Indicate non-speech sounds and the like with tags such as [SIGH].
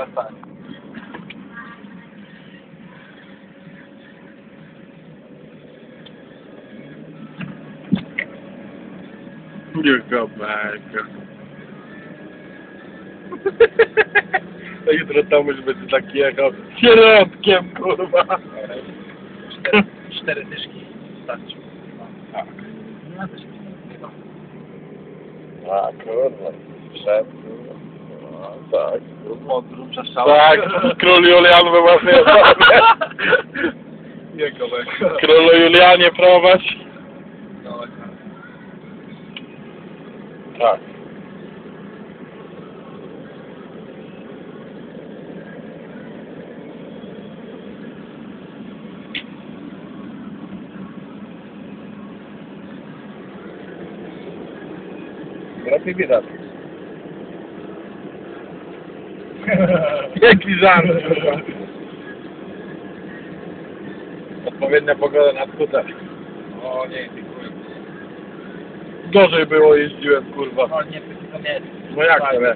Przestań. Jaka bajka. A jutro Tomuś będzie taki jechał środkiem, kurwa. Cztery, cztery dyszki starczy. Tak. A, kurwa. Przed, kurwa. Tak. Modru przeszczała. Tak, [LAUGHS] król Julian wyłapie. Jego beka. Królu Julianie prowadź. No, Tak. Jaki żart, kurwa. Odpowiednia pogoda na skuter. O nie, dziękuję. Gorzej było, jeździłem, kurwa. No nie, tylko nie. No jak to nie?